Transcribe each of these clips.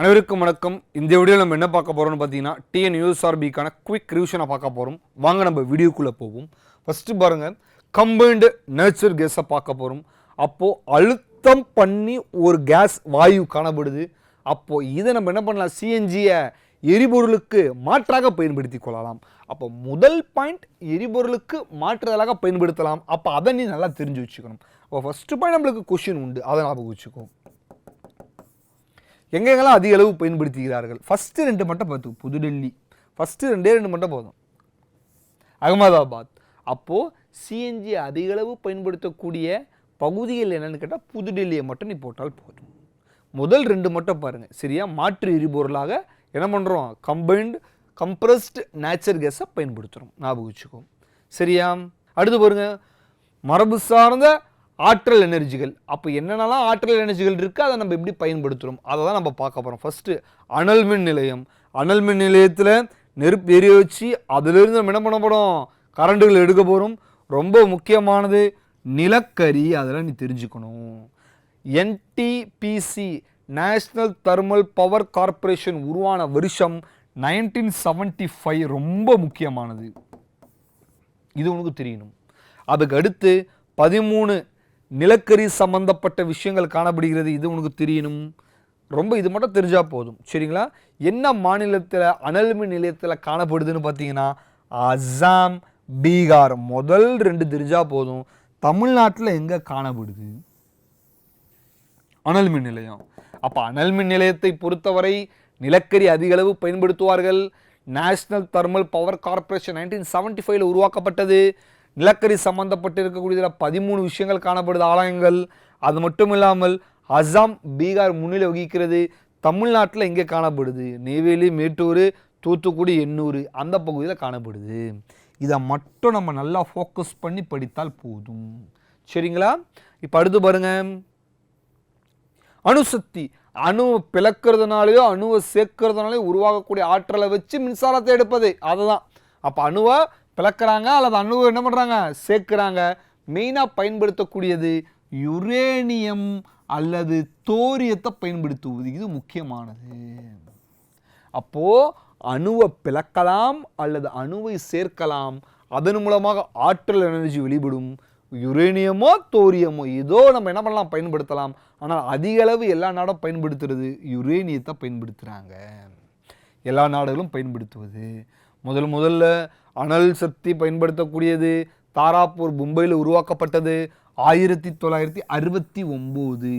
அனைவருக்கும் வணக்கம். இந்த வீடியோவில் நம்ம என்ன பார்க்க போகிறோம்னு பார்த்தீங்கன்னா டிஎன் யூஎஸ்ஆர்பிக்கான குவிக் ரிவிஷனை பார்க்க போகிறோம் வாங்க நம்ம வீடியோக்குள்ளே போவோம். ஃபஸ்ட்டு பாருங்கள் கம்பைன்டு நேச்சர் கேஸை பார்க்க போகிறோம் அப்போது அழுத்தம் பண்ணி ஒரு கேஸ் வாயு காணப்படுது. அப்போது இதை நம்ம என்ன பண்ணலாம்? சிஎன்ஜியை எரிபொருளுக்கு மாற்றாக பயன்படுத்தி கொள்ளலாம். அப்போ முதல் பாயிண்ட் எரிபொருளுக்கு மாற்றுதலாக பயன்படுத்தலாம். அப்போ அதை நீ நல்லா தெரிஞ்சு வச்சுக்கணும். அப்போ ஃபஸ்ட்டு பாயிண்ட் நம்மளுக்கு கொஷின் உண்டு. அதை ஞாபகம் வச்சுக்கோம் எங்கெங்கெல்லாம் அதிக அளவு பயன்படுத்துகிறார்கள்? ஃபஸ்ட்டு ரெண்டு மட்டும் பார்த்து புதுடெல்லி. ஃபஸ்ட்டு ரெண்டே ரெண்டு மட்டும் போதும். அகமதாபாத். அப்போது சிஎன்ஜி அதிக அளவு பயன்படுத்தக்கூடிய பகுதிகள் என்னென்னு கேட்டால் புதுடெல்லியை மட்டும் நீ போட்டால் போதும். முதல் ரெண்டு மட்டும் பாருங்கள் சரியா? மாற்று எரிபொருளாக என்ன பண்ணுறோம் கம்பைன்டு கம்ப்ரஸ்டு நேச்சர் கேஸை பயன்படுத்துகிறோம் ஞாபகம் வச்சுக்கோ. சரியா? அடுத்து பாருங்க. மரபு சார்ந்த ஆற்றல் எனர்ஜிகள். அப்போ என்னென்னலாம் ஆற்றல் எனர்ஜிகள் இருக்குது அதை நம்ம எப்படி பயன்படுத்துகிறோம் அதை தான் நம்ம பார்க்க போகிறோம் ஃபஸ்ட்டு அனல் மின் நிலையம். அனல் மின் நிலையத்தில் நெருப்பு எரிய வச்சு அதிலிருந்து நம்ம என்ன பண்ண போகிறோம் கரண்ட்டுகள் எடுக்க போகிறோம் ரொம்ப முக்கியமானது நிலக்கரி. அதெல்லாம் நீ தெரிஞ்சுக்கணும். NTPC national thermal power corporation உருவான வருஷம் நைன்டீன் செவன்ட்டி ஃபைவ் ரொம்ப முக்கியமானது. இது உனக்கு தெரியணும். அதுக்கு அடுத்து பதிமூணு நிலக்கரி சம்பந்தப்பட்ட விஷயங்கள் காணப்படுகிறது. இது உனக்கு தெரியணும். ரொம்ப இது மட்டும் தெரிஞ்சால் போதும். சரிங்களா? என்ன மாநிலத்தில் அனல் மின் நிலையத்தில் காணப்படுதுன்னு பார்த்தீங்கன்னா அசாம் பீகார். முதல் ரெண்டு தெரிஞ்சால் போதும். தமிழ்நாட்டில் எங்கே காணப்படுது? அனல் மின் நிலையம். அப்போ அனல் மின் நிலையத்தை பொறுத்தவரை நிலக்கரி அதிகளவு பயன்படுத்துவார்கள். National thermal power corporation nineteen seventy ஃபைவ்ல உருவாக்கப்பட்டது. நிலக்கரி சம்பந்தப்பட்டு இருக்கக்கூடியதில் பதிமூணு விஷயங்கள் காணப்படுது ஆலயங்கள். அது மட்டும் இல்லாமல் அசாம் பீகார் முன்னிலை வகிக்கிறது தமிழ்நாட்டில் எங்கே காணப்படுது. நெய்வேலி மேட்டூர் தூத்துக்குடி எண்ணூர் அந்த பகுதியில் காணப்படுது. இதை மட்டும் நம்ம நல்லா ஃபோக்கஸ் பண்ணி படித்தால் போதும். சரிங்களா? இப்போ அடுத்து பாருங்கள் அணுசக்தி. அணுவை பிளக்கிறதுனாலையோ அணுவை சேர்க்கறதுனாலையோ உருவாகக்கூடிய ஆற்றலை வச்சு மின்சாரத்தை எடுப்பது. அதுதான். அப்போ அணுவை பிளக்கிறாங்க அல்லது அணுவை என்ன பண்ணுறாங்க சேர்க்குறாங்க. மெயினாக பயன்படுத்தக்கூடியது யுரேனியம் அல்லது தோரியத்தை பயன்படுத்துவது. இது முக்கியமானது. அப்போது அணுவை பிளக்கலாம் அல்லது அணுவை சேர்க்கலாம். அதன் மூலமாக ஆற்றல் எனர்ஜி வெளிப்படும். யுரேனியமோ தோரியமோ ஏதோ நம்ம என்ன பண்ணலாம்? பயன்படுத்தலாம். ஆனால் அதிக அளவு எல்லா நாடும் பயன்படுத்துறது யுரேனியத்தை பயன்படுத்துகிறாங்க எல்லா நாடுகளும் பயன்படுத்துவது. முதல் முதல்ல அனல் சக்தி பயன்படுத்தக்கூடியது. தாராப்பூர் மும்பையில் உருவாக்கப்பட்டது. ஆயிரத்தி தொள்ளாயிரத்தி அறுபத்தி ஒம்பது.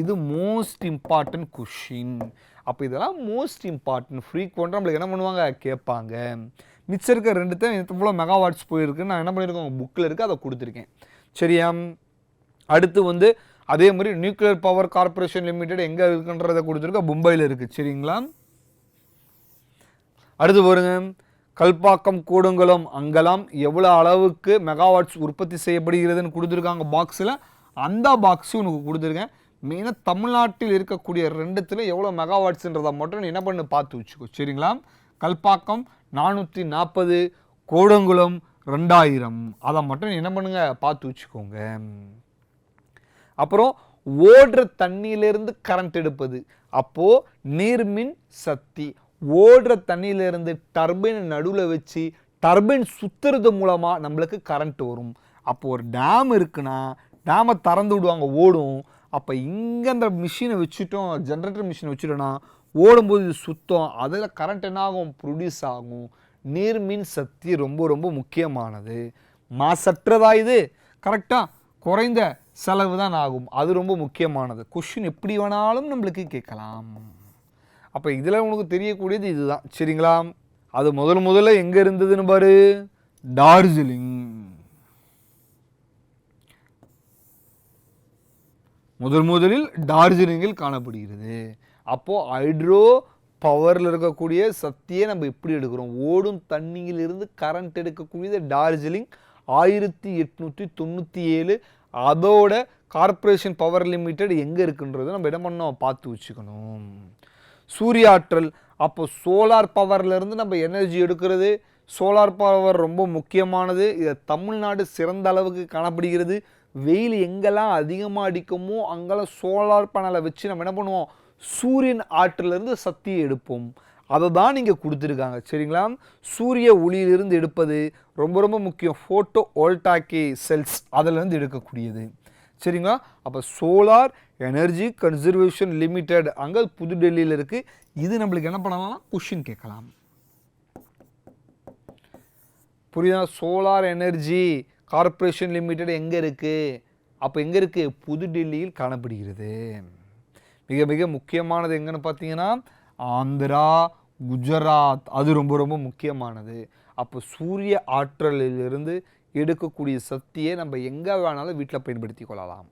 இது மோஸ்ட் இம்பார்ட்டன்ட் கொஷின் அப்போ இதெல்லாம் மோஸ்ட் இம்பார்ட்டன்ட் ஃப்ரீக்வெண்ட்டாக நம்மளுக்கு என்ன பண்ணுவாங்க? கேட்பாங்க. மிச்சம் இருக்க ரெண்டுத்தையும் எவ்வளோ மெகாவாட்ஸ் போயிருக்குன்னு நான் என்ன பண்ணியிருக்கேன் புக்கில் இருக்குது அதை கொடுத்துருக்கேன். சரியா? அடுத்து வந்து அதே மாதிரி நியூக்ளியர் பவர் கார்ப்பரேஷன் லிமிடெட் எங்கே இருக்குன்றதை கொடுத்துருக்கோம் மும்பையில் இருக்குது சரிங்களா? அடுத்து பாருங்கள் கல்பாக்கம் கூடுங்களும் அங்கெல்லாம் எவ்வளோ அளவுக்கு மெகாவாட்ஸ் உற்பத்தி செய்யப்படுகிறதுன்னு கொடுத்துருக்காங்க பாக்ஸில் அந்த பாக்ஸும் உனக்கு கொடுத்துருக்கேன். மெயினாக தமிழ்நாட்டில் இருக்கக்கூடிய ரெண்டுத்தில் எவ்வளோ மெகாவாட்ஸுன்றதை மட்டும் நீ என்ன பண்ணு பார்த்து வச்சுக்கோ. சரிங்களா? கல்பாக்கம் நானூற்றி நாற்பது கூடங்குளம் ரெண்டாயிரம். அதை மட்டும் நீ என்ன பண்ணுங்க பார்த்து வச்சுக்கோங்க. அப்புறம் ஓடுற தண்ணியிலேருந்து கரண்ட் எடுப்பது. அப்போது நீர்மின் சக்தி. ஓடுற தண்ணியிலிருந்து டர்பைன் நடுவில் வச்சு டர்பைன் சுற்றுறது மூலமாக நம்மளுக்கு கரண்ட் வரும். அப்போ ஒரு டேம் இருக்குன்னா டேமை திறந்து விடுவாங்க ஓடும். அப்போ இங்கே அந்த மிஷினை வச்சுட்டோம் ஜென்ரேட்டர் மிஷினை வச்சுட்டோன்னா ஓடும்போது இது சுத்தம். அதில் கரண்ட் என்ன ஆகும்? ப்ரொடியூஸ் ஆகும். நீர் மின் சக்தி ரொம்ப ரொம்ப முக்கியமானது. மாசற்றதா இது? கரெக்டாக குறைந்த செலவு தான் ஆகும். அது ரொம்ப முக்கியமானது. கொஷின் எப்படி வேணாலும் நம்மளுக்கு கேட்கலாம். அப்போ இதில் உனக்கு தெரியக்கூடியது இதுதான். சரிங்களா? அது முதல் முதல்ல எங்கே இருந்ததுன்னு பாரு. டார்ஜிலிங். முதல் முதலில் டார்ஜிலிங்கில் காணப்படுகிறது. அப்போது ஹைட்ரோ பவரில் இருக்கக்கூடிய சக்தியை நம்ம எப்படி எடுக்கிறோம்? ஓடும் தண்ணியிலிருந்து கரண்ட் எடுக்கக்கூடியது டார்ஜிலிங் ஆயிரத்தி எட்நூற்றி தொண்ணூற்றி ஏழு அதோட கார்ப்பரேஷன் பவர் லிமிடெட் எங்கே இருக்குன்றது நம்ம என்ன பண்ணோம் பார்த்து வச்சுக்கணும். சூரிய ஆற்றல் அப்போ சோலார் பவர்லேருந்து நம்ம எனர்ஜி எடுக்கிறது. சோலார் பவர் ரொம்ப முக்கியமானது. இதை தமிழ்நாடு சிறந்த அளவுக்கு காணப்படுகிறது. வெயில் எங்கெல்லாம் அதிகமாக அடிக்குமோ அங்கெல்லாம் சோலார் பேனலை வச்சு நம்ம என்ன பண்ணுவோம்? சூரியன் ஆற்றிலிருந்து சக்தியை எடுப்போம். அதை தான் நீங்கள் கொடுத்துருக்காங்க. சரிங்களா? சூரிய ஒளியிலிருந்து எடுப்பது ரொம்ப ரொம்ப முக்கியம். ஃபோட்டோ ஓல்டாக்கி செல்ஸ் அதிலிருந்து எடுக்கக்கூடியது. சரிங்களா? அப்போ சோலார் எனர்ஜி கன்சர்வேஷன் லிமிடெட் அங்கே புதுடெல்லியில் இருக்குது இது நம்மளுக்கு என்ன பண்ணலாம்? கொஷின் கேட்கலாம். புரியுதா? சோலார் எனர்ஜி கார்ப்பரேஷன் லிமிடெட் எங்கே இருக்குது அப்போ எங்கே இருக்குது புதுடெல்லியில் காணப்படுகிறது. மிக மிக முக்கியமானது எங்கன்னு பார்த்தீங்கன்னா ஆந்திரா குஜராத். அது ரொம்ப ரொம்ப முக்கியமானது. அப்போ சூரிய ஆற்றலிலிருந்து எடுக்கக்கூடிய சக்தியை நம்ம எங்கே வேணாலும் வீட்டில் பயன்படுத்தி கொள்ளலாம்.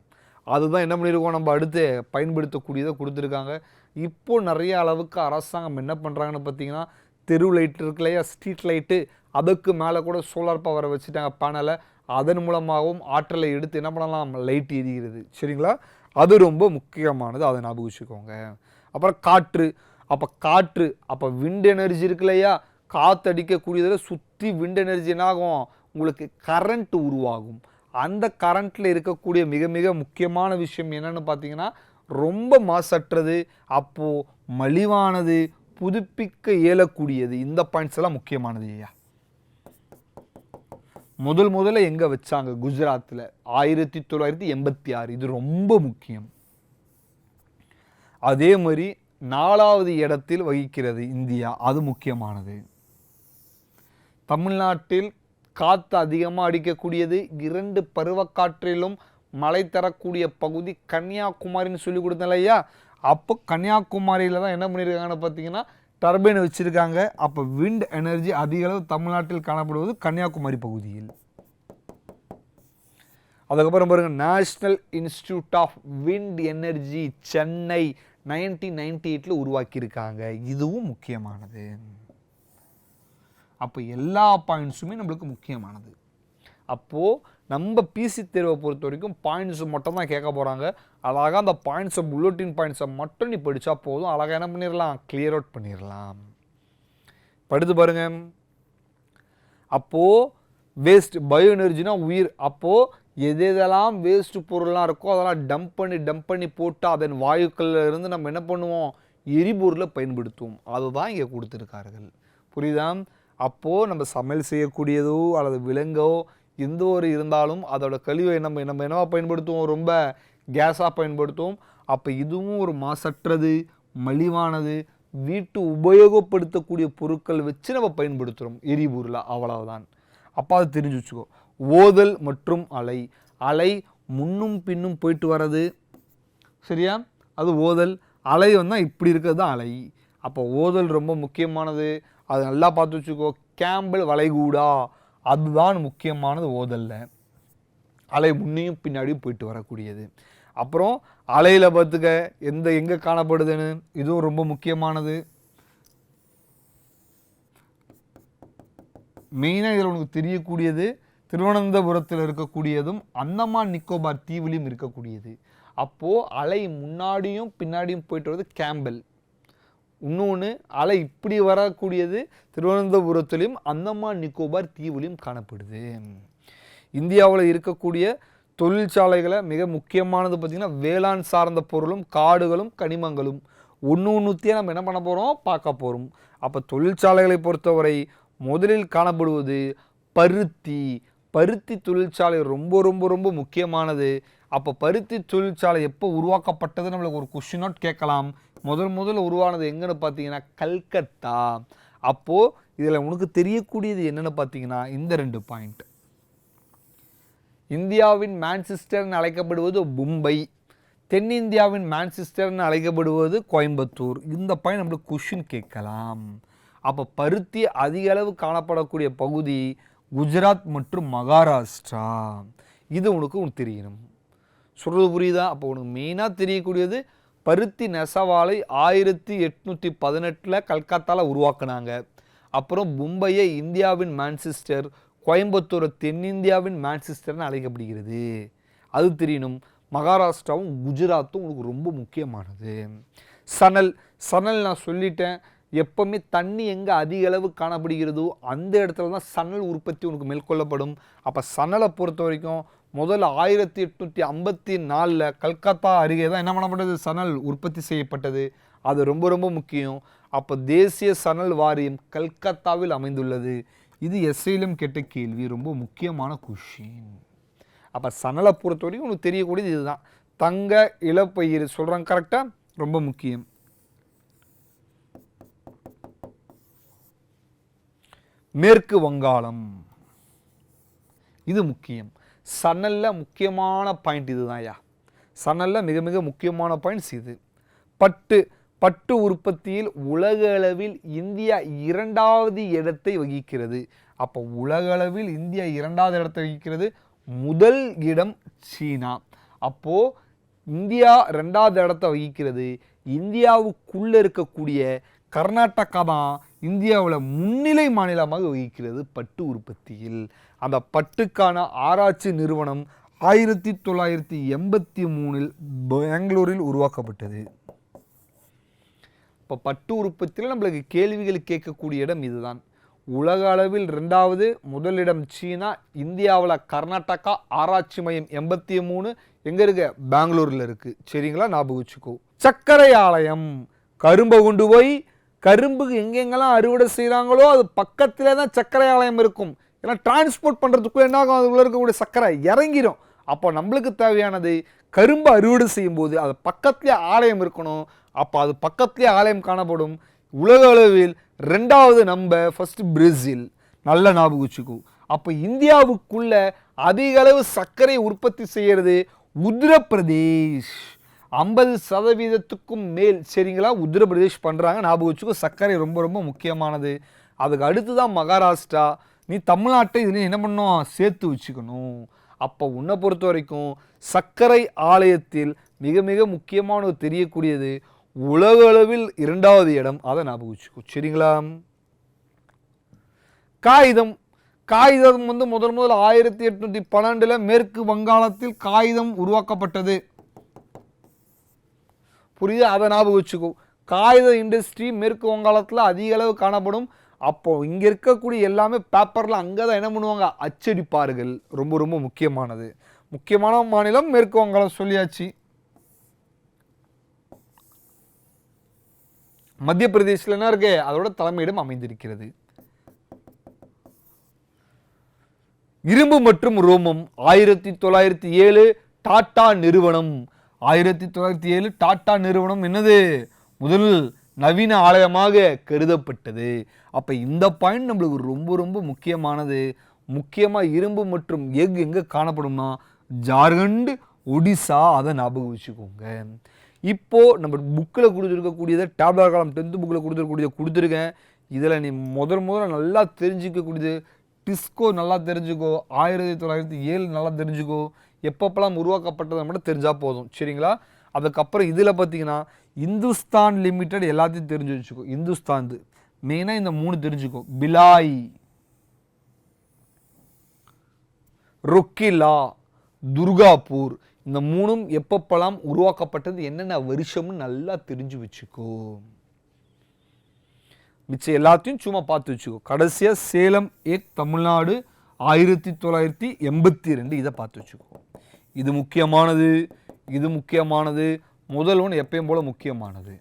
அதுதான் என்ன பண்ணியிருக்கோம் நம்ம அடுத்து பயன்படுத்தக்கூடியதை கொடுத்துருக்காங்க. இப்போ நிறைய அளவுக்கு அரசாங்கம் என்ன பண்ணுறாங்கன்னு பார்த்தீங்கன்னா தெரு லைட் இருக்கு இல்லையா ஸ்ட்ரீட் லைட்டு அதுக்கு மேலே கூட சோலார் பவரை வச்சுட்டாங்க பேனலை அதன் மூலமாகவும் ஆற்றலை எடுத்து என்ன பண்ணலாம்? லைட் எரிகிறது. சரிங்களா? அது ரொம்ப முக்கியமானது. அதை ஞாபகம் வச்சுக்கோங்க. அப்புறம் காற்று. அப்போ காற்று அப்போ விண்ட் எனர்ஜி இருக்கு இல்லையா? காற்று அடிக்கக்கூடியதில் சுற்றி விண்ட் எனர்ஜி என்னாகும்? உங்களுக்கு கரண்ட் உருவாகும். அந்த கரண்ட்டில் இருக்கக்கூடிய மிக மிக முக்கியமான விஷயம் என்னென்னு பார்த்தீங்கன்னா ரொம்ப மாசற்றது அப்போது மலிவானது புதுப்பிக்க இயலக்கூடியது. இந்த பாயிண்ட்ஸ் எல்லாம் முக்கியமானது ஐயா. முதல் முதல்ல எங்கே வச்சாங்க? குஜராத்தில் ஆயிரத்தி தொள்ளாயிரத்தி எண்பத்தி ஆறு. இது ரொம்ப முக்கியம். அதே மாதிரி நாலாவது இடத்தில் வகிக்கிறது இந்தியா. அது முக்கியமானது. தமிழ்நாட்டில் காற்று அதிகமாக அடிக்கக்கூடியது. இரண்டு பருவக்காற்றிலும் மழை தரக்கூடிய பகுதி கன்னியாகுமரின்னு சொல்லி கொடுத்தேன் இல்லையா அப்போ கன்னியாகுமரியில் தான் என்ன பண்ணியிருக்காங்கன்னு பார்த்தீங்கன்னா டர்பைன் வச்சுருக்காங்க. அப்போ விண்ட் எனர்ஜி அதிக அளவு தமிழ்நாட்டில் காணப்படுவது கன்னியாகுமரி பகுதியில். அதுக்கப்புறம் பாருங்கள் national institute of wind energy Chennai nineteen ninety எயிட்டில் உருவாக்கியிருக்காங்க. இதுவும் முக்கியமானது. அப்போ எல்லா பாயிண்ட்ஸுமே நம்மளுக்கு முக்கியமானது. அப்போது நம்ம பிசி தேர்வை பொறுத்த வரைக்கும் பாயிண்ட்ஸ் மட்டும் தான் கேட்க போகிறாங்க அழகாக அந்த பாயிண்ட்ஸை புல்லட்டின் பாயிண்ட்ஸை மட்டும் நீ படித்தா போதும். அழகாக என்ன பண்ணிடலாம் கிளியர் அவுட் பண்ணிடலாம் படுத்து பாருங்க. அப்போது வேஸ்ட் பயோ எனர்ஜினா உயிர். அப்போது எது எதெல்லாம் வேஸ்ட் பொருள்லாம் இருக்கோ அதெல்லாம் டம்ப் பண்ணி டம்ப் பண்ணி போட்டு அதன் வாயுக்கள்ல இருந்து நம்ம என்ன பண்ணுவோம்? எரிபொருளை பயன்படுத்துவோம். அதுதான் இங்கே கொடுத்துருக்கார்கள். புரியுதா? அப்போது நம்ம சமையல் செய்யக்கூடியதோ அல்லது விலங்கோ எந்த ஒரு இருந்தாலும் அதோட கழிவை நம்ம நம்ம என்னவா பயன்படுத்துவோம்? ரொம்ப கேஸாக பயன்படுத்துவோம். அப்போ இதுவும் ஒரு மாசற்றது மலிவானது வீட்டு உபயோகப்படுத்தக்கூடிய பொருட்கள் வச்சு நம்ம பயன்படுத்துகிறோம் எரிபொருளை அவ்வளவுதான். அப்போ அது தெரிஞ்சு வச்சுக்கோ. ஓதல் மற்றும் அலை. அலை முன்னும் பின்னும் போயிட்டு வர்றது. சரியா? அது ஓதல். அலை வந்தால் இப்படி இருக்கிறது தான் அலை. அப்போ ஓதல் ரொம்ப முக்கியமானது. அது நல்லா பார்த்து வச்சுக்கோ. கேம்பிள் வளைகூடா. அதுதான் முக்கியமானது ஓதல்ல. அலை முன்னையும் பின்னாடியும் போயிட்டு வரக்கூடியது. அப்புறம் அலையில் பார்த்துக்க எந்த எங்கே காணப்படுதுன்னு? இதுவும் ரொம்ப முக்கியமானது. மெயினாக இதில் உனக்கு தெரியக்கூடியது திருவனந்தபுரத்தில் இருக்கக்கூடியதும் அந்தமான் நிக்கோபார் தீவிலையும் இருக்கக்கூடியது. அப்போது அலை முன்னாடியும் பின்னாடியும் போயிட்டு வரது கேம்பல் இன்னொன்று அலை இப்படி வரக்கூடியது திருவனந்தபுரத்திலையும் அந்தமான் நிக்கோபார் தீவுலையும் காணப்படுது. இந்தியாவில் இருக்கக்கூடிய தொழிற்சாலைகளை மிக முக்கியமானது பார்த்திங்கன்னா வேளாண் சார்ந்த பொருளும் காடுகளும் கனிமங்களும். ஒன்று ஒன்றுத்தையே நம்ம என்ன பண்ண போகிறோம் பார்க்க போகிறோம் அப்போ தொழிற்சாலைகளை பொறுத்தவரை முதலில் காணப்படுவது பருத்தி. பருத்தி தொழிற்சாலை ரொம்ப ரொம்ப ரொம்ப முக்கியமானது. அப்போ பருத்தி தொழிற்சாலை எப்போ உருவாக்கப்பட்டது நம்மளுக்கு ஒரு கொஷின் நோட் கேட்கலாம். முதல் முதல்ல உருவானது எங்கன்னு பார்த்தீங்கன்னா கல்கத்தா. அப்போது இதில் உனக்கு தெரியக்கூடியது என்னென்னு பார்த்தீங்கன்னா இந்த ரெண்டு பாயிண்ட் இந்தியாவின் மான்செஸ்டர்னு அழைக்கப்படுவது மும்பை. தென்னிந்தியாவின் மான்செஸ்டர்னு அழைக்கப்படுவது கோயம்புத்தூர். இந்த பாயிண்ட் நம்மளுக்கு கொஷின் கேட்கலாம். அப்போ பருத்தி அதிக அளவு காணப்படக்கூடிய பகுதி குஜராத் மற்றும் மகாராஷ்டிரா. இது உனக்கு உனக்கு தெரியணும். சொல்கிறது புரியுதா? அப்போ உனக்கு மெயினாக தெரியக்கூடியது பருத்தி நெசவாலை ஆயிரத்தி எட்நூற்றி பதினெட்டில் கல்கத்தாவில் உருவாக்குனாங்க. அப்புறம் மும்பையை இந்தியாவின் மான்செஸ்டர் கோயம்புத்தூரை தென்னிந்தியாவின் மான்செஸ்டர்னு அழைக்கப்படுகிறது. அது தெரியணும் மகாராஷ்டிராவும் குஜராத்தும் உனக்கு ரொம்ப முக்கியமானது. சணல் சணல் நான் சொல்லிட்டேன். எப்போவுமே தண்ணி எங்கே அதிக அளவு காணப்படுகிறதோ அந்த இடத்துல தான் சணல் உற்பத்தி உனக்கு மேற்கொள்ளப்படும். அப்போ சணலை பொறுத்த வரைக்கும் முதல்ல ஆயிரத்தி எட்நூற்றி ஐம்பத்தி நாலில் கல்கத்தா அருகே தான் என்ன பண்ணப்பட்டது? சணல் உற்பத்தி செய்யப்பட்டது. அது ரொம்ப ரொம்ப முக்கியம். அப்போ தேசிய சணல் வாரியம் கல்கத்தாவில் அமைந்துள்ளது. இது எஸ்ஐயிலும் கேட்ட கேள்வி. ரொம்ப முக்கியமான கொஷின் அப்போ சணலை பொறுத்த வரைக்கும் உனக்கு தெரியக்கூடியது இதுதான். தங்க இளப்பயிர். சொல்கிறாங்க கரெக்டாக ரொம்ப முக்கியம். மேற்கு வங்காளம். இது முக்கியம். சணல்ல முக்கியமான பாயிண்ட் இதுதான் ஐயா சணல்ல மிக மிக முக்கியமான பாயிண்ட்ஸ் இது. பட்டு பட்டு உற்பத்தியில் உலக அளவில் இந்தியா இரண்டாவது இடத்தை வகிக்கிறது. அப்போ உலக அளவில் இந்தியா இரண்டாவது இடத்தை வகிக்கிறது முதல் இடம் சீனா. அப்போது இந்தியா ரெண்டாவது இடத்தை வகிக்கிறது. இந்தியாவுக்குள்ளே இருக்கக்கூடிய கர்நாடகா தான் இந்தியாவில் முன்னிலை மாநிலமாக வகிக்கிறது பட்டு உற்பத்தியில். அந்த பட்டுக்கான ஆராய்ச்சி நிறுவனம் ஆயிரத்தி தொள்ளாயிரத்தி எண்பத்தி மூணில் பெங்களூரில் உருவாக்கப்பட்டது. இப்போ பட்டு உற்பத்தியில் நம்மளுக்கு கேள்விகள் கேட்கக்கூடிய இடம் இதுதான். உலக அளவில் ரெண்டாவது முதலிடம் சீனா இந்தியாவில் கர்நாடகா ஆராய்ச்சி மையம் எண்பத்தி மூணு எங்கே இருக்க? பெங்களூரில் இருக்குது சரிங்களா? ஞாபகம் வச்சுக்கோ. சர்க்கரை ஆலயம். கரும்பை கொண்டு போய் கரும்பு எங்கெங்கெல்லாம் அறுவடை செய்கிறாங்களோ அது பக்கத்தில் தான் சர்க்கரை ஆலயம் இருக்கும். ஏன்னா டிரான்ஸ்போர்ட் பண்ணுறதுக்குள்ளே என்ன ஆகும்? உள்ள இருக்கக்கூடிய சர்க்கரை இறங்கிடும் அப்போ நம்மளுக்கு தேவையானது கரும்பு அறுவடை செய்யும்போது அது பக்கத்துலேயே ஆலயம் இருக்கணும். அப்போ அது பக்கத்துலேயே ஆலயம் காணப்படும். உலக அளவில் ரெண்டாவது நம்ம ஃபஸ்ட்டு பிரேசில் நல்ல ஞாபகம் வச்சுக்கோ. அப்போ இந்தியாவுக்குள்ள அதிக அளவு சர்க்கரை உற்பத்தி செய்கிறது உத்தரப்பிரதேஷ். ஐம்பது சதவீதத்துக்கும் மேல் சரிங்களா? உத்தரப்பிரதேஷ் பண்ணுறாங்க ஞாபகம் வச்சுக்கோ சர்க்கரை ரொம்ப ரொம்ப முக்கியமானது. அதுக்கு அடுத்து தான் மகாராஷ்டிரா. நீ தமிழ்நாட்டை இதில் என்ன பண்ணும் சேர்த்து வச்சுக்கணும். அப்போ உன்னை பொறுத்த வரைக்கும் சர்க்கரை ஆலயத்தில் மிக மிக முக்கியமானது தெரியக்கூடியது உலக அளவில் இரண்டாவது இடம். அதை ஞாபகம் வச்சுக்கோ. சரிங்களா? காகிதம். காகிதம் வந்து முதல் முதல் ஆயிரத்தி எட்நூத்தி பன்னெண்டுல மேற்கு வங்காளத்தில் காகிதம் உருவாக்கப்பட்டது. புரியுது? அதை ஞாபகம் வச்சுக்கோ. காகித இண்டஸ்ட்ரி மேற்கு வங்காளத்தில் அதிக அளவு காணப்படும். அப்போ இங்கே இருக்கக்கூடிய எல்லாமே பேப்பரில் அங்கே தான் என்ன பண்ணுவாங்க? அச்சடிப்பார்கள். ரொம்ப ரொம்ப முக்கியமானது. முக்கியமான மாநிலம் மேற்கு வங்காளம் சொல்லியாச்சு. மத்திய பிரதேசில் என்ன இருக்கு? அதோட தலைமையிடம் அமைந்திருக்கிறது. இரும்பு மற்றும் ரோமம் ஆயிரத்தி தொள்ளாயிரத்தி ஏழு டாடா நிறுவனம். ஆயிரத்தி தொள்ளாயிரத்தி ஏழு டாடா நிறுவனம் என்னது? முதல் நவீன ஆலயமாக கருதப்பட்டது. அப்போ இந்த பாயிண்ட் நம்மளுக்கு ரொம்ப ரொம்ப முக்கியமானது. முக்கியமாக இரும்பு மற்றும் எக் எங்கே காணப்படும்னா ஜார்க்கண்ட் ஒடிசா அதை ஞாபகம் வச்சுக்கோங்க. இப்போது நம்ம புக்கில் கொடுத்துருக்கக்கூடியதை டேப்லர் காலம் டென்த்து புக்கில் கொடுத்துருக்கக்கூடியதை கொடுத்துருக்கேன். இதில் நீ முதல் முதல்ல நல்லா தெரிஞ்சிக்கக்கூடியது டிஸ்கோ நல்லா தெரிஞ்சுக்கோ ஆயிரத்தி தொள்ளாயிரத்தி ஏழு நல்லா தெரிஞ்சுக்கோ எப்பப்பெல்லாம் உருவாக்கப்பட்டதை மட்டும் தெரிஞ்சால் போதும். சரிங்களா? அதுக்கப்புறம் இதில் பார்த்தீங்கன்னா இந்துஸ்தான் லிமிட்டெட் எல்லாத்தையும் தெரிஞ்சு வச்சுக்கோ. இந்துஸ்தான் மெயினாக இந்த மூணு தெரிஞ்சுக்கோ. பிலாய். ரொக்கிலா. துர்காப்பூர். இந்த மூணும் எப்பப்பெல்லாம் உருவாக்கப்பட்டது என்னென்ன வருஷம்னு நல்லா தெரிஞ்சு வச்சுக்கோ. மிச்சம் எல்லாத்தையும் சும்மா பார்த்து வச்சுக்கோ. கடைசியாக சேலம் ஏக் தமிழ்நாடு ஆயிரத்தி தொள்ளாயிரத்தி எண்பத்தி ரெண்டு இதை பார்த்து வச்சுக்கோ. இது முக்கியமானது இது முக்கியமானது முதல் ஒன்று எப்பயும் போல முக்கியமானது.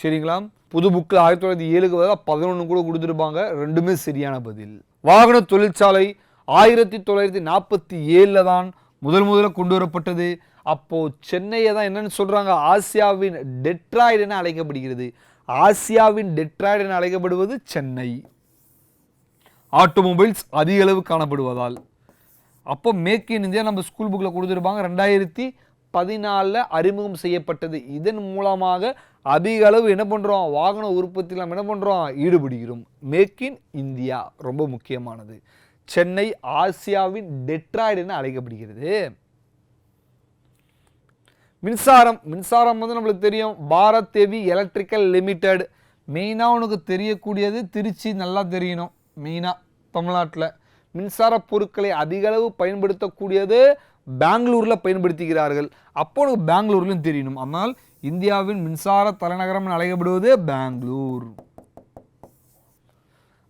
சரிங்களா? புது புக்கில் ஆயிரத்தி தொள்ளாயிரத்தி ஏழுக்கு பதிலாக பதினொன்று கூட கொடுத்துருப்பாங்க. ரெண்டுமே சரியான பதில். வாகன தொழிற்சாலை ஆயிரத்தி தொள்ளாயிரத்தி நாற்பத்தி ஏழில் தான் முதல் முதல்ல கொண்டு வரப்பட்டது. அப்போது சென்னையை தான் என்னன்னு சொல்கிறாங்க ஆசியாவின் டெட்ராய்டு என அழைக்கப்படுகிறது. ஆசியாவின் டெட்ராய்டு என அழைக்கப்படுவது சென்னை. ஆட்டோமொபைல்ஸ் அதிக அளவு காணப்படுவதால். அப்போ மேக் இன் இந்தியா நம்ம ஸ்கூல் புக்கில் கொடுத்துருப்பாங்க. ரெண்டாயிரத்தி பதினாலில் அறிமுகம் செய்யப்பட்டது. இதன் மூலமாக அதிக அளவு என்ன பண்ணுறோம் வாகன உற்பத்தியில் நம்ம என்ன பண்ணுறோம் ஈடுபடுகிறோம். மேக் இன் இந்தியா ரொம்ப முக்கியமானது. சென்னை ஆசியாவின் டெட்ராய்டு என அழைக்கப்படுகிறது. மின்சாரம். மின்சாரம் வந்து நம்மளுக்கு தெரியும். பாரத் தேவி எலக்ட்ரிக்கல் லிமிடெட். மெயினாக உனக்கு தெரியக்கூடியது திருச்சி நல்லா தெரியணும். மெயினாக தமிழ்நாட்டில். மின்சார பொருட்களை அதிக அளவு பயன்படுத்தக்கூடியது பெங்களூரில் பயன்படுத்துகிறார்கள் அப்போ உனக்கு பெங்களூர்லையும் தெரியணும். ஆனால் இந்தியாவின் மின்சார தலைநகரம் என அழைக்கப்படுவது பெங்களூர்.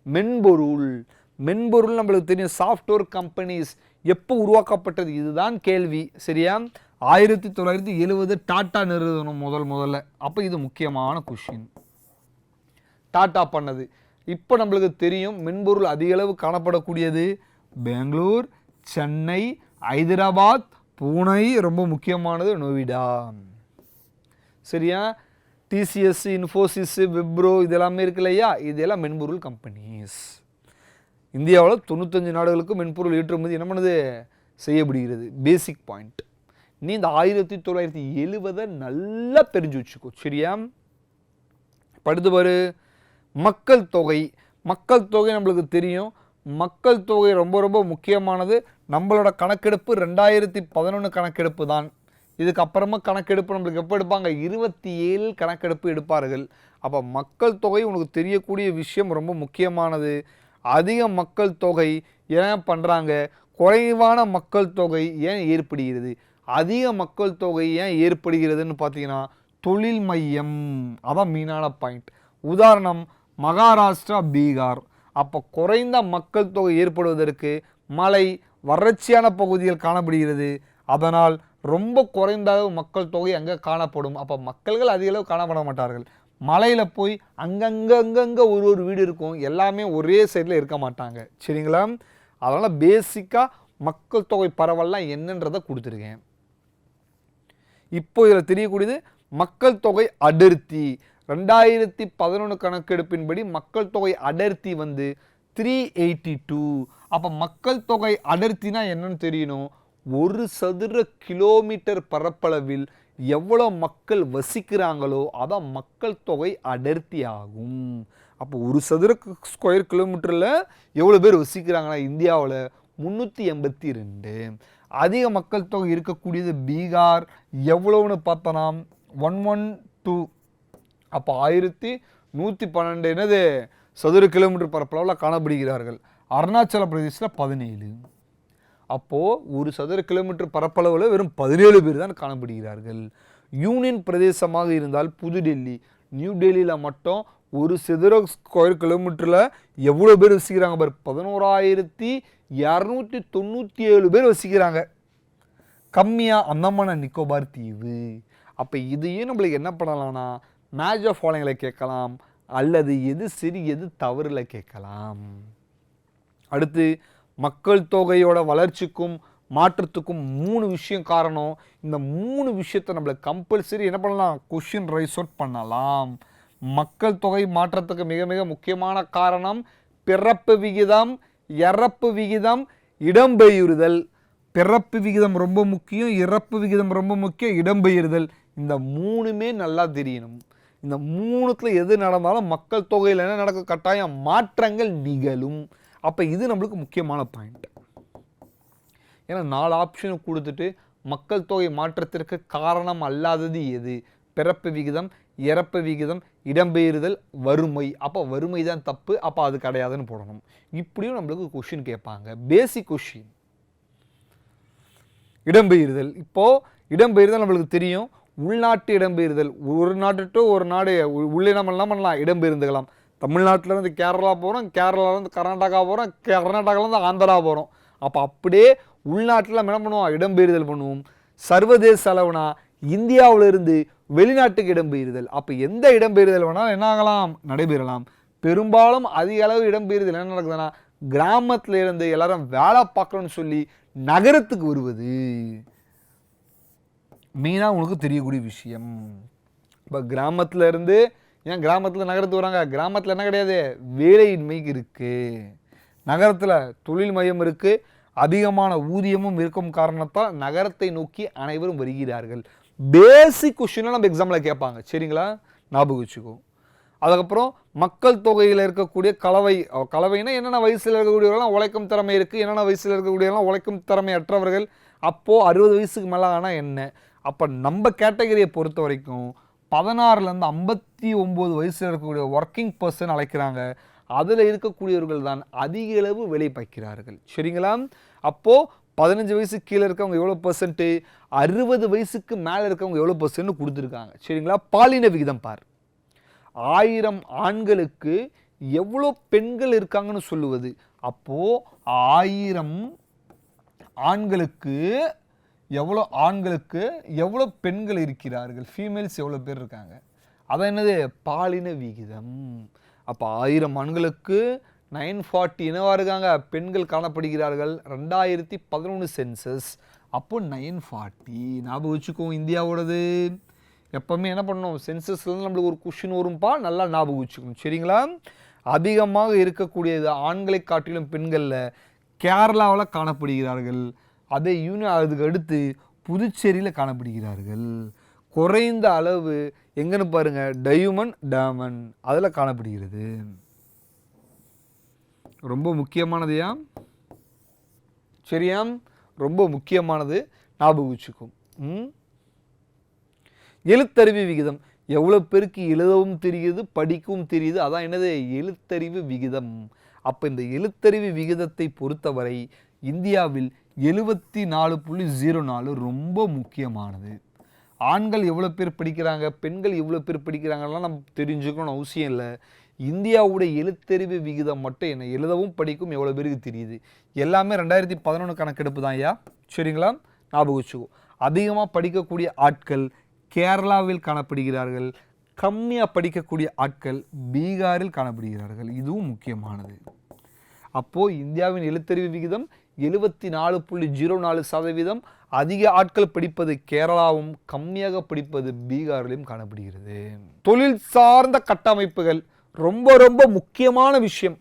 மென்பொருள். மென்பொருள் நம்மளுக்கு தெரியும். சாஃப்ட்வேர் கம்பெனிஸ் எப்போ உருவாக்கப்பட்டது? இதுதான் கேள்வி. சரியா? ஆயிரத்தி தொள்ளாயிரத்தி எழுவது டாட்டா நிறுவனம் முதல் முதல்ல. அப்போ இது முக்கியமான கொஷின் டாட்டா பண்ணது. இப்போ நம்மளுக்கு தெரியும். மென்பொருள் அதிக அளவு காணப்படக்கூடியது பெங்களூர் சென்னை ஹைதராபாத் பூனை ரொம்ப முக்கியமானது நோவிடா சரியா? டிசிஎஸ் இன்ஃபோசிஸ் விப்ரோ இதெல்லாமே இருக்கு இல்லையா? இதெல்லாம் மென்பொருள் கம்பெனிஸ் இந்தியாவில் தொண்ணூத்தஞ்சு நாடுகளுக்கு மென்பொருள் ஏற்றுமதி என்ன பண்ணுது? செய்யப்படுகிறது. பேசிக் பாயிண்ட் நீ இந்த ஆயிரத்தி தொள்ளாயிரத்தி எழுபதை நல்லா தெரிஞ்சு வச்சுக்கோ. சரியா? படுத்து பாரு. மக்கள் தொகை. மக்கள் தொகை நம்மளுக்கு தெரியும். மக்கள் தொகை ரொம்ப ரொம்ப முக்கியமானது. நம்மளோட கணக்கெடுப்பு ரெண்டாயிரத்தி பதினொன்று கணக்கெடுப்பு தான். இதுக்கப்புறமா கணக்கெடுப்பு நம்மளுக்கு எப்போ எடுப்பாங்க? இருபத்தி ஏழு கணக்கெடுப்பு எடுப்பார்கள். அப்போ மக்கள் தொகை உனக்கு தெரியக்கூடிய விஷயம் ரொம்ப முக்கியமானது. அதிக மக்கள் தொகை ஏன் பண்ணுறாங்க குறைவான மக்கள் தொகை ஏன் ஏற்படுகிறது? அதிக மக்கள் தொகை ஏன் ஏற்படுகிறதுன்னு பார்த்தீங்கன்னா தொழில் மையம். அதான் மீனான பாயிண்ட் உதாரணம் மகாராஷ்டிரா பீகார். அப்போ குறைந்த மக்கள் தொகை ஏற்படுவதற்கு மலை வறட்சியான பகுதிகள் காணப்படுகிறது. அதனால் ரொம்ப குறைந்த அளவு மக்கள் தொகை அங்கே காணப்படும். அப்போ மக்கள்கள் அதிக அளவு காணப்பட மாட்டார்கள். மலையில் போய் அங்கங்கே அங்கங்கே ஒரு ஒரு வீடு இருக்கும். எல்லாமே ஒரே சைடில் இருக்க மாட்டாங்க. சரிங்களா? அதனால் பேசிக்காக மக்கள் தொகை பரவல்லாம் என்னன்றதை கொடுத்துருக்கேன். இப்போ இதில் தெரியக்கூடியது மக்கள் தொகை அடர்த்தி. ரெண்டாயிரத்தி பதினொன்று கணக்கெடுப்பின்படி மக்கள் தொகை அடர்த்தி வந்து த்ரீ எயிட்டி டூ அப்போ மக்கள் தொகை அடர்த்தினா என்னன்னு தெரியணும்? ஒரு சதுர கிலோமீட்டர் பரப்பளவில் எவ்வளோ மக்கள் வசிக்கிறாங்களோ அதான் மக்கள் தொகை அடர்த்தி ஆகும் அப்போ ஒரு சதுர ஸ்கொயர் கிலோமீட்டரில் எவ்வளோ பேர் வசிக்கிறாங்கன்னா இந்தியாவில் முந்நூற்றி எண்பத்தி ரெண்டு. அதிக மக்கள் தொகை இருக்கக்கூடியது பீகார். எவ்வளோன்னு பார்த்தோன்னா ஒன் ஒன் டூ அப்போ ஆயிரத்தி நூற்றி பன்னெண்டு. என்னது? சதுர கிலோமீட்டர் பரப்பளவில் காணப்படுகிறார்கள். அருணாச்சல பிரதேசத்தில் பதினேழு. அப்போது ஒரு சதுர கிலோமீட்டர் பரப்பளவில் வெறும் பதினேழு பேர் தான் காணப்படுகிறார்கள். யூனியன் பிரதேசமாக இருந்தால் புதுடெல்லி நியூ டெல்லியில் மட்டும் ஒரு சதுர ஸ்கொயர் கிலோமீட்டரில் எவ்வளோ பேர் வசிக்கிறாங்க பார்? பதினோராயிரத்தி இரநூத்தி தொண்ணூற்றி ஏழு பேர் வசிக்கிறாங்க. கம்மியாக அந்தமான நிக்கோபார் தீவு. அப்போ இதையும் நம்மளுக்கு என்ன பண்ணலாம்னா மேஜ் ஆஃப் ஃபாலோங்களை கேட்கலாம். அல்லது எது சரி எது தவறில் கேட்கலாம். அடுத்து மக்கள் தொகையோட வளர்ச்சிக்கும் மாற்றத்துக்கும் மூணு விஷயம் காரணம். இந்த மூணு விஷயத்தை நம்மள கம்பல்சரி என்ன பண்ணலாம்? கொஷின் ரைஸ் அவுட் பண்ணலாம். மக்கள் தொகை மாற்றத்துக்கு மிக மிக முக்கியமான காரணம் பிறப்பு விகிதம் இறப்பு விகிதம் இடம்பெயர்தல். பிறப்பு விகிதம் ரொம்ப முக்கியம் இறப்பு விகிதம் ரொம்ப முக்கியம் இடம்பெயர்தல். இந்த மூணுமே நல்லா தெரியணும். இந்த மூணுத்தில் எது நடந்தாலும் மக்கள் தொகையில் என்ன நடக்கும்? கட்டாயம் மாற்றங்கள் நிகழும். அப்போ இது நம்மளுக்கு முக்கியமான பாயிண்ட் ஏன்னா நாலு ஆப்ஷனை கொடுத்துட்டு மக்கள் தொகை மாற்றத்திற்கு காரணம் அல்லாதது எது? பிறப்பு விகிதம் இறப்பு விகிதம் இடம்பெயர்தல் வறுமை. அப்போ வறுமை தான் தப்பு. அப்போ அது கிடையாதுன்னு போடணும். இப்படியும் நம்மளுக்கு கொஷின் கேட்பாங்க. பேசிக் கொஷின் இடம்பெயர்தல். இப்போது இடம்பெயர்தல் நம்மளுக்கு தெரியும். உள்நாட்டு இடம்பெயர்தல் ஒரு நாட்டு ஒரு நாடு உ- உள்ளே நம்ம என்ன பண்ணலாம்? இடம்பெயர்ந்துக்கலாம். தமிழ்நாட்டிலேருந்து கேரளா போகிறோம் கேரளாலேருந்து கர்நாடகா போகிறோம் கர்நாடகாலேருந்து ஆந்திரா போகிறோம் அப்போ அப்படியே உள்நாட்டில் நம்ம என்ன பண்ணுவோம்? இடம்பெயர்தல் பண்ணுவோம். சர்வதேச அளவுனா இந்தியாவிலிருந்து வெளிநாட்டுக்கு இடம்பெயர்தல். அப்போ எந்த இடம்பெயர்தல் வேணாலும் என்ன ஆகலாம்? நடைபெறலாம். பெரும்பாலும் அதிக அளவு இடம்பெயர்தல் என்ன நடக்குதுன்னா கிராமத்தில் இருந்து எல்லாரும் வேலை பார்க்கணும்னு சொல்லி நகரத்துக்கு வருவது. மெயினாக உங்களுக்கு தெரியக்கூடிய விஷயம். இப்போ கிராமத்தில் இருந்து ஏன் கிராமத்தில் நகரத்துக்கு வராங்க? கிராமத்தில் என்ன கிடையாது? வேலையின்மை இருக்குது நகரத்தில் தொழில் மையம் இருக்குது அதிகமான ஊதியமும் இருக்கும் காரணத்தால் நகரத்தை நோக்கி அனைவரும் வருகிறார்கள். பேசிக் கொஷினாக நம்ம எக்ஸாமில் கேட்பாங்க. சரிங்களா? ஞாபகம் வச்சுக்கோ. அதுக்கப்புறம் மக்கள் தொகையில் இருக்கக்கூடிய கலவை அஹ் கலவைனா என்னென்ன வயசில் இருக்கக்கூடியவர்கள்லாம் உழைக்கும் திறமை இருக்குது என்னென்ன வயசில் இருக்கக்கூடியவர்கள்லாம் உழைக்கும் திறமை அற்றவர்கள் அப்போது அறுபது வயசுக்கு மேலே ஆனால் என்ன? அப்போ நம்ம கேட்டகரியை பொறுத்த வரைக்கும் பதினாறுலேருந்து ஐம்பத்தி ஒம்பது வயசில் இருக்கக்கூடிய ஒர்க்கிங் பர்சன் அழைக்கிறாங்க. அதில் இருக்கக்கூடியவர்கள் தான் அதிக அளவு வேலை பார்க்கிறார்கள் சரிங்களா? அப்போது பதினஞ்சு வயசுக்கு கீழே இருக்கவங்க எவ்வளோ பர்சன்ட்டு அறுபது வயசுக்கு மேலே இருக்கவங்க எவ்வளோ பர்சன்ட்னு கொடுத்துருக்காங்க. சரிங்களா? பாலின விகிதம் பார். ஆயிரம் ஆண்களுக்கு எவ்வளோ பெண்கள் இருக்காங்கன்னு சொல்லுவது? அப்போது ஆயிரம் ஆண்களுக்கு எவ்வளோ ஆண்களுக்கு எவ்வளோ பெண்கள் இருக்கிறார்கள்? ஃபீமேல்ஸ் எவ்வளோ பேர் இருக்காங்க? அதான் என்னது? பாலின விகிதம். அப்போ ஆயிரம் ஆண்களுக்கு நைன் ஃபார்ட்டி என்னவா இருக்காங்க? பெண்கள் காணப்படுகிறார்கள். ரெண்டாயிரத்தி பதினொன்று சென்சஸ் அப்போ நைன் ஃபார்ட்டி ஞாபகம் வச்சுக்குவோம் இந்தியாவோடது. எப்பவுமே என்ன பண்ணணும்? சென்சஸ்லேருந்து நம்மளுக்கு ஒரு கொஷின் வரும்பா? நல்லா ஞாபகம் வச்சுக்கணும். சரிங்களா? அதிகமாக இருக்கக்கூடியது ஆண்களை காட்டிலும் பெண்களில். கேரளாவில் காணப்படுகிறார்கள். அதை யூனியன் அதுக்கு அடுத்து புதுச்சேரியில் காணப்படுகிறார்கள். குறைந்த அளவு எங்கன்னு பாருங்கள் டயூமன் டேமன் அதில் காணப்படுகிறது. ரொம்ப முக்கியமானதையா சரியாம் ரொம்ப முக்கியமானது ஞாபகம் வச்சுக்கும். எழுத்தறிவு விகிதம். எவ்வளோ பேருக்கு எழுதவும் தெரியுது படிக்கவும் தெரியுது அதான் என்னது? எழுத்தறிவு விகிதம். அப்போ இந்த எழுத்தறிவு விகிதத்தை பொறுத்தவரை இந்தியாவில் எழுபத்தி நாலு புள்ளி ஜீரோ நாலு ரொம்ப முக்கியமானது. ஆண்கள் எவ்வளோ பேர் படிக்கிறாங்க பெண்கள் எவ்வளோ பேர் படிக்கிறாங்கலாம் நம்ம தெரிஞ்சுக்கணும்னு அவசியம் இல்லை. இந்தியாவுடைய எழுத்தறிவு விகிதம் மட்டும் என்ன எழுதவும் படிக்கும் எவ்வளோ பேருக்கு தெரியுது? எல்லாமே ரெண்டாயிரத்தி பதினொன்று கணக்கெடுப்பு தான் ஐயா. சரிங்களா? ஞாபகம் வச்சுக்கோ. அதிகமாக படிக்கக்கூடிய ஆட்கள் கேரளாவில் காணப்படுகிறார்கள் கம்மியாக படிக்கக்கூடிய ஆட்கள் பீகாரில் காணப்படுகிறார்கள். இதுவும் முக்கியமானது. அப்போது இந்தியாவின் எழுத்தறிவு விகிதம் எழுபத்தி நாலு புள்ளி ஜீரோ நாலு சதவீதம் அதிக ஆட்கள் படிப்பது கேரளாவும் கம்மியாக படிப்பது பீகாரிலும் காணப்படுகிறது. தொழில் சார்ந்த கட்டமைப்புகள் ரொம்ப ரொம்ப முக்கியமான விஷயம்.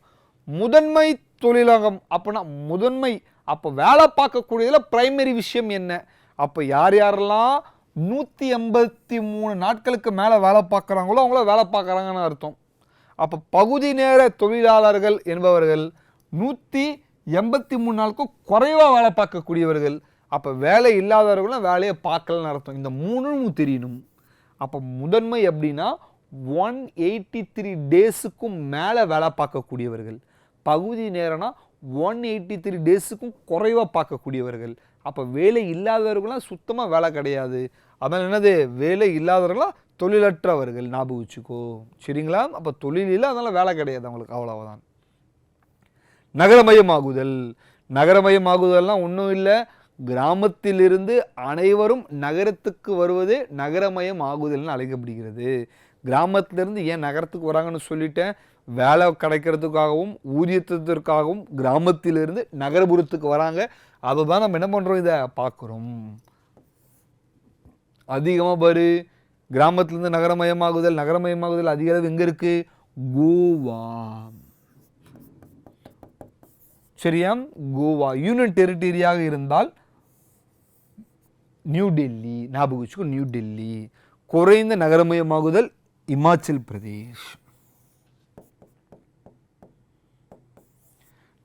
முதன்மை தொழிலகம் அப்படின்னா முதன்மை அப்போ வேலை பார்க்கக்கூடியதில் பிரைமரி விஷயம் என்ன? அப்போ யார் யாரெல்லாம் நூற்றி எண்பத்தி மூணு நாட்களுக்கு மேலே வேலை பார்க்குறாங்களோ அவங்கள வேலை பார்க்குறாங்கன்னு அர்த்தம். அப்போ பகுதி நேர தொழிலாளர்கள் என்பவர்கள் நூற்றி எண்பத்தி மூணு நாளுக்கும் குறைவாக வேலை பார்க்கக்கூடியவர்கள். அப்போ வேலை இல்லாதவர்களும் வேலையை பார்க்கலன்னு அர்த்தம். இந்த மூணும் தெரியணும் அப்போ முதன்மை அப்படின்னா ஒன் எயிட்டி த்ரீ டேஸுக்கும் மேலே வேலை பார்க்கக்கூடியவர்கள். பகுதி நேரம்னா ஒன் எயிட்டி த்ரீ டேஸுக்கும் குறைவாக பார்க்கக்கூடியவர்கள். அப்போ வேலை இல்லாதவர்களாம் சுத்தமாக வேலை கிடையாது. அதனால் என்னது? வேலை இல்லாதவர்களாம் தொழிலற்றவர்கள். ஞாபகம் வச்சுக்கோ. சரிங்களா? அப்போ தொழில் இல்லை அதனால் வேலை கிடையாது அவங்களுக்கு. அவ்வளவுதான். நகரமயமாகுதல். நகரமயமாகுதல்லாம் ஒன்றும் இல்லை. கிராமத்திலிருந்து அனைவரும் நகரத்துக்கு வருவது நகரமயம் ஆகுதல்னு அழைக்கப்படுகிறது. கிராமத்திலிருந்து ஏன் நகரத்துக்கு வராங்கன்னு சொல்லிட்டேன்? வேலை கிடைக்கிறதுக்காகவும் ஊதியத்திற்காகவும் கிராமத்திலிருந்து நகர்புறத்துக்கு வராங்க. அதை தான் நம்ம என்ன பண்ணுறோம் இதை? பார்க்குறோம். அதிகமாக பாரு. கிராமத்திலேருந்து நகரமயமாகுதல் நகரமயமாகுதல் அதிக அளவு எங்கே இருக்குது கோவா. சரியா கோவா யூனியன் டெரிட்டரியாக இருந்தால் நியூ டெல்லி ஞாபகம் வச்சுக்கோ நியூ டெல்லி குறைந்த நகரமயமாகுதல் இமாச்சல் பிரதேஷ்.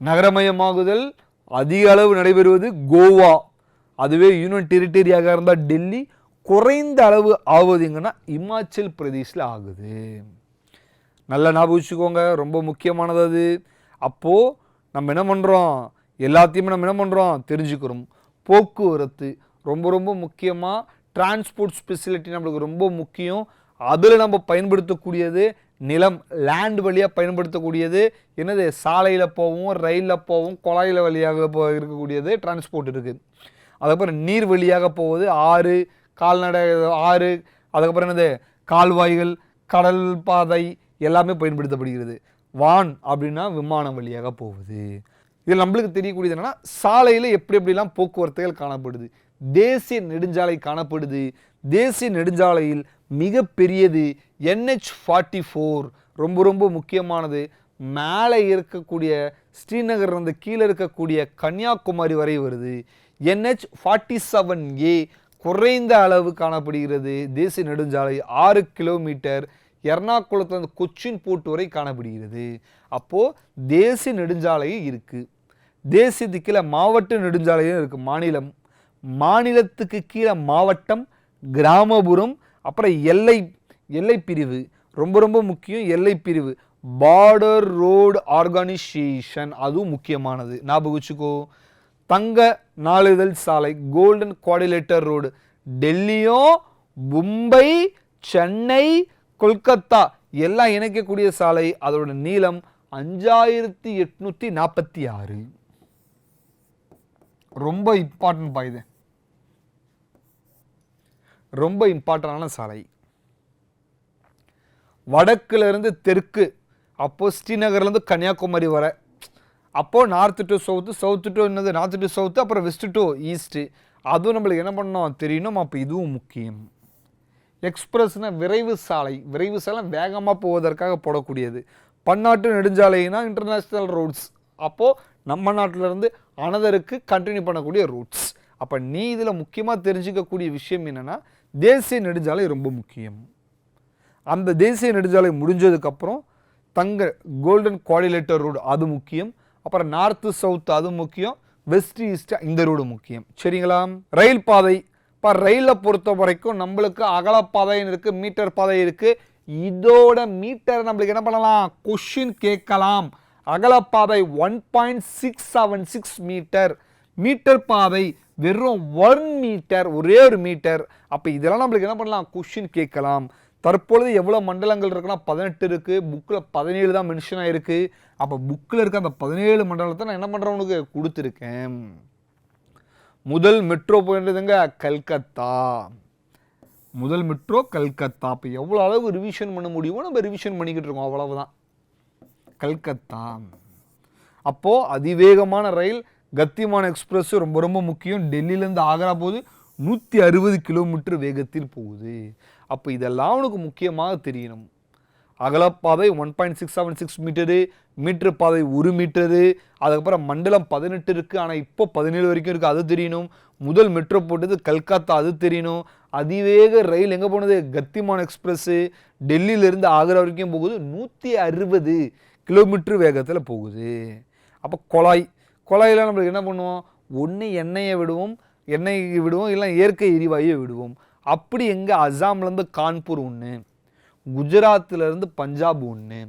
நகரமயமாகுதல் அதிக அளவு நடைபெறுவது கோவா. அதுவே யூனியன் டெரிட்டரியாக இருந்தால் டெல்லி குறைந்த அளவு ஆகுது எங்கன்னா இமாச்சல் பிரதேஷில் ஆகுது. நல்லா ஞாபகம் வச்சுக்கோங்க ரொம்ப முக்கியமானது அது. அப்போது நம்ம என்ன பண்ணுறோம் எல்லாத்தையுமே நம்ம என்ன பண்ணுறோம் தெரிஞ்சுக்கிறோம். போக்குவரத்து ரொம்ப ரொம்ப முக்கியமாக டிரான்ஸ்போர்ட் ஸ்பெசிலிட்டி நம்மளுக்கு ரொம்ப முக்கியம். அதில் நம்ம பயன்படுத்தக்கூடியது நிலம் லேண்ட் வழியாக பயன்படுத்தக்கூடியது. என்னது? சாலையில் போவோம் ரயிலில் போவோம் குழாயில் வழியாக போ இருக்கக்கூடியது டிரான்ஸ்போர்ட் இருக்குது அதுக்கப்புறம் நீர் வழியாக போவது ஆறு கால்நடை ஆறு அதுக்கப்புறம் என்னது? கால்வாய்கள் கடல் பாதை எல்லாமே பயன்படுத்தப்படுகிறது. வான் அப்படின்னா விமானம் வழியாக போகுது. இதில் நம்மளுக்கு தெரியக்கூடியது என்னென்னா சாலையில் எப்படி எப்படிலாம் போக்குவரத்துகள் காணப்படுது. தேசிய நெடுஞ்சாலை காணப்படுது. தேசிய நெடுஞ்சாலையில் மிகப்பெரியது என்ஹெச் ஃபார்ட்டி ஃபோர் ரொம்ப ரொம்ப முக்கியமானது. மேலே இருக்கக்கூடிய ஸ்ரீநகர் இருந்து கீழே இருக்கக்கூடிய கன்னியாகுமரி வரை வருது. என்ஹெச் ஃபார்ட்டி செவன் ஏ குறைந்த அளவு காணப்படுகிறது. தேசிய நெடுஞ்சாலை ஆறு கிலோமீட்டர் எர்ணாகுளத்துலேருந்து கொச்சின் போட்டு வரை காணப்படுகிறது. அப்போது தேசிய நெடுஞ்சாலையும் இருக்குது தேசியத்துக்கு கீழே மாவட்ட நெடுஞ்சாலையும் இருக்குது மாநிலம். மாநிலத்துக்கு கீழே மாவட்டம் கிராமபுரம் அப்புறம் எல்லை எல்லை பிரிவு. ரொம்ப ரொம்ப முக்கியம் எல்லை பிரிவு. பார்டர் ரோடு ஆர்கனைசேஷன் அதுவும் முக்கியமானது. ஞாபகம் வச்சுக்கோ. தங்க நாளிதழ் சாலை கோல்டன் குவாடிலேட்டர் ரோடு டெல்லியும் மும்பை சென்னை கொல்கத்தா எல்லாம் இணைக்கக்கூடிய சாலை அதோட நீளம் அஞ்சாயிரத்தி எட்நூற்றி நாற்பத்தி ஆறு. ரொம்ப இம்பார்ட்டன்ட் பா இது. ரொம்ப இம்பார்ட்டண்டான சாலை. வடக்குலேருந்து தெற்கு அப்போது ஸ்ரீநகர்லேருந்து கன்னியாகுமரி வர. அப்போது north to south south to என்னது? நார்த்து டு சவுத்து அப்புறம் வெஸ்ட்டு டு ஈஸ்ட்டு அதுவும் நம்மளுக்கு என்ன பண்ணணும்? தெரியணும். அப்போ இதுவும் முக்கியம். எக்ஸ்பிரஸ்னா விரைவு சாலை. விரைவு சாலை வேகமாக போவதற்காக போடக்கூடியது. பன்னாட்டு நெடுஞ்சாலைனா இன்டர்நேஷ்னல் ரூட்ஸ் அப்போது நம்ம நாட்டிலேருந்து அனதருக்கு கண்டினியூ பண்ணக்கூடிய ரூட்ஸ் அப்போ நீ இதில் முக்கியமாக தெரிஞ்சுக்கக்கூடிய விஷயம் என்னென்னா தேசிய நெடுஞ்சாலை ரொம்ப முக்கியம். அந்த தேசிய நெடுஞ்சாலை முடிஞ்சதுக்கப்புறம் தங்க கோல்டன் குவாடிலேட்டர் ரோடு அது முக்கியம். அப்புறம் நார்த்து சவுத் அது முக்கியம். வெஸ்ட் ஈஸ்ட் இந்த ரோடு முக்கியம். சரிங்களா? ரயில் பாதை இப்போ ரயிலை பொறுத்த வரைக்கும் நம்மளுக்கு அகலப்பாதைன்னு இருக்குது மீட்டர் பாதை இருக்குது இதோட மீட்டர் நம்மளுக்கு என்ன பண்ணலாம்? கொஷின் கேட்கலாம். அகலப்பாதை one point six seven six metre metre பாதை வெறும் ஒன் மீட்டர் ஒரே ஒரு மீட்டர் அப்போ இதெல்லாம் நம்மளுக்கு என்ன பண்ணலாம்? கொஷின் கேட்கலாம். தற்பொழுது எவ்வளோ மண்டலங்கள் இருக்குன்னா பதினெட்டு இருக்குது புக்கில் பதினேழு தான் மென்ஷன் ஆகிருக்கு அப்போ புக்கில் இருக்க அந்த பதினேழு மண்டலத்தை நான் என்ன பண்ணுறவனுக்கு கொடுத்துருக்கேன். முதல் மெட்ரோ போயின்றதுங்க கல்கத்தா. முதல் மெட்ரோ கல்கத்தா. அப்போ எவ்வளோ அளவு ரிவிஷன் பண்ண முடியுமோ நம்ம ரிவிஷன் பண்ணிக்கிட்டு இருக்கோம். அவ்வளவுதான். கல்கத்தா. அப்போது அதிவேகமான ரயில் கத்திமான எக்ஸ்பிரஸ் ரொம்ப ரொம்ப முக்கியம். டெல்லியிலேருந்து ஆக்ரா போது நூற்றி அறுபது கிலோமீட்டர் வேகத்தில் போகுது. அப்போ இதெல்லாம் அவனுக்கு முக்கியமாக தெரியணும். அகலப்பாதை one point six seven six metre metre பாதை ஒரு மீட்டரு அதுக்கப்புறம் மண்டலம் பதினெட்டு இருக்குது ஆனால் இப்போ பதினேழு வரைக்கும் இருக்குது அது தெரியணும். முதல் மெட்ரோ போட்டது கல்கத்தா அது தெரியணும். அதிவேக ரயில் எங்கே போனது? கத்திமான் எக்ஸ்பிரஸ்ஸு டெல்லியிலேருந்து ஆக்ரா வரைக்கும் போகுது. நூற்றி அறுபது கிலோமீட்ரு வேகத்தில் போகுது. அப்போ குழாய் குழாயில் நம்மளுக்கு என்ன பண்ணுவோம்? ஒன்று எண்ணெயை விடுவோம் எண்ணெய் விடுவோம் இல்லை இயற்கை எரிவாயுவை விடுவோம். அப்படி எங்கே அசாம்லேருந்து கான்பூர் ஒன்று குஜராத்திலேருந்து பஞ்சாப் ஒன்று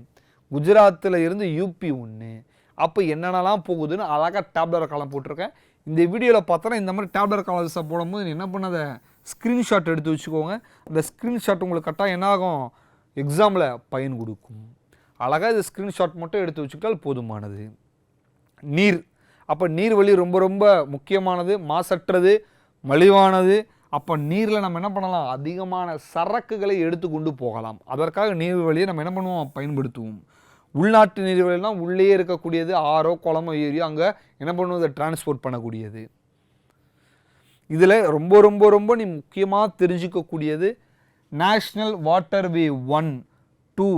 குஜராத்தில் இருந்து யூபி ஒன்று அப்போ என்னென்னலாம் போகுதுன்னு அழகாக டேப்லர் காலம் போட்டிருக்கேன். இந்த வீடியோவில் பார்த்தோன்னா இந்த மாதிரி டேப்லர் காலர்ஸை போடும்போது நீ என்ன பண்ணாத ஸ்க்ரீன்ஷாட் எடுத்து வச்சுக்கோங்க. அந்த ஸ்க்ரீன்ஷாட் உங்களுக்கு கரெக்டாக என்ன ஆகும்? எக்ஸாமில் பயன் கொடுக்கும். அழகாக இது ஸ்க்ரீன்ஷாட் மட்டும் எடுத்து வச்சுக்கிட்டால் போதுமானது. நீர். அப்போ நீர் வழி ரொம்ப ரொம்ப முக்கியமானது மாசற்றது மலிவானது. அப்போ நீரில் நம்ம என்ன பண்ணலாம்? அதிகமான சரக்குகளை எடுத்து கொண்டு போகலாம். அதற்காக நீர்வழியை நம்ம என்ன பண்ணுவோம்? பயன்படுத்துவோம். உள்நாட்டு நீர்வழினா உள்ளே இருக்கக்கூடியது ஆறோ குளமோ ஏரியோ அங்கே என்ன பண்ணுவது டிரான்ஸ்போர்ட் பண்ணக்கூடியது. இதில் ரொம்ப ரொம்ப ரொம்ப நீ முக்கியமாக தெரிஞ்சுக்கக்கூடியது national waterway one two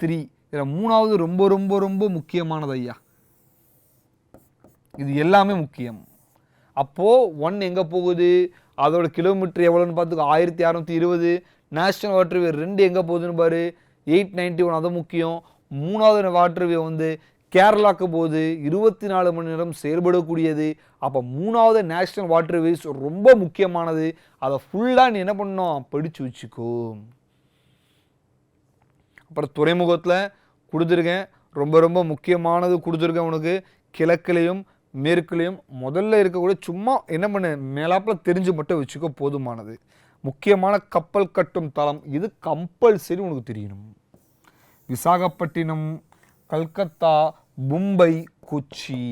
three இதில் மூணாவது ரொம்ப ரொம்ப ரொம்ப முக்கியமானது ஐயா. இது எல்லாமே முக்கியம். அப்போது ஒன் எங்கே போகுது? அதோட கிலோமீட்டர் எவ்வளோன்னு பார்த்துக்கோ ஆயிரத்தி அறநூற்றி இருபது. நேஷ்னல் வாட்டர்வே ரெண்டு எங்கே போகுதுன்னு பாரு. எயிட் நைன்ட்டி ஒன் அது முக்கியம். மூணாவது வாட்டர்வே வந்து கேரளாக்கு போகுது. இருபத்தி நாலு மணி நேரம் செயல்படக்கூடியது. அப்போ மூணாவது நேஷ்னல் வாட்டர்வேஸ் ரொம்ப முக்கியமானது. அதை ஃபுல்லாக நீ என்ன பண்ணணும்? படித்து வச்சுக்கோ. அப்புறம் துறைமுகத்தில் கொடுத்துருக்கேன். ரொம்ப ரொம்ப முக்கியமானது கொடுத்துருக்கேன் உனக்கு. கிழக்குலேயும் மேற்குலேயும் முதல்ல இருக்கக்கூடிய சும்மா என்ன பண்ணு மேலாப்பில் தெரிஞ்சு மட்டும் வச்சுக்கோ போதுமானது. முக்கியமான கப்பல் கட்டும் தளம் இது கம்பல்சரி உனக்கு தெரியணும். விசாகப்பட்டினம் கல்கத்தா மும்பை கொச்சி.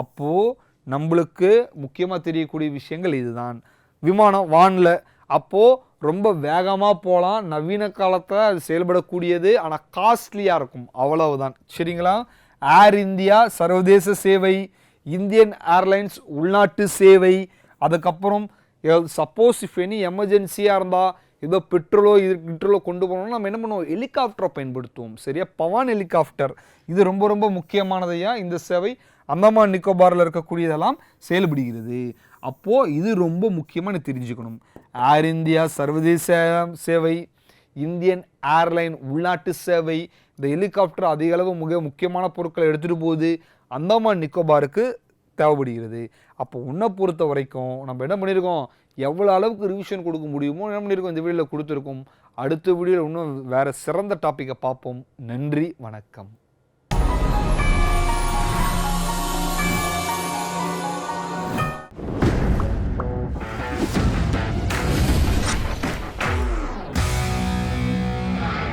அப்போது நம்மளுக்கு முக்கியமாக தெரியக்கூடிய விஷயங்கள் இதுதான். விமானம் வானில். அப்போது ரொம்ப வேகமாக போகலாம் நவீன காலத்தில் அது செயல்படக்கூடியது ஆனால் காஸ்ட்லியாக இருக்கும். அவ்வளவுதான். சரிங்களா? ஏர் இந்தியா சர்வதேச சேவை. இந்தியன் ஏர்லைன்ஸ் உள்நாட்டு சேவை அதுக்கப்புறம் சப்போஸ் இஃப் எனி எமர்ஜென்சியாக இருந்தால் ஏதோ பெட்ரோலோ இது பெட்ரோலோ கொண்டு போகணும்னா நம்ம என்ன பண்ணுவோம்? ஹெலிகாப்டரை பயன்படுத்துவோம் சரியா? பவான் ஹெலிகாப்டர் இது ரொம்ப ரொம்ப முக்கியமானதையா இந்த சேவை. அந்தமான் நிக்கோபாரில் இருக்கக்கூடியதெல்லாம் செயல்படுகிறது. அப்போது இது ரொம்ப முக்கியமாக தெரிஞ்சுக்கணும். ஏர் இந்தியா சர்வதேச சேவை இந்தியன் ஏர்லைன் உள்நாட்டு சேவை இந்த ஹெலிகாப்டர் அதிக அளவு மிக முக்கியமான பொருட்களை எடுத்துகிட்டு போகுது. அந்தமான் நிக்கோபாருக்கு தேவைப்படுகிறது. அப்போ உன்னை பொறுத்த வரைக்கும் நம்ம என்ன பண்ணியிருக்கோம் எவ்வளோ அளவுக்கு ரிவிஷன் கொடுக்க முடியுமோ என்ன பண்ணியிருக்கோம் இந்த வீடியோவில் கொடுத்துருக்கோம். அடுத்த வீடியோவில் இன்னும் வேறு சிறந்த டாப்பிக்கை பார்ப்போம். நன்றி வணக்கம்.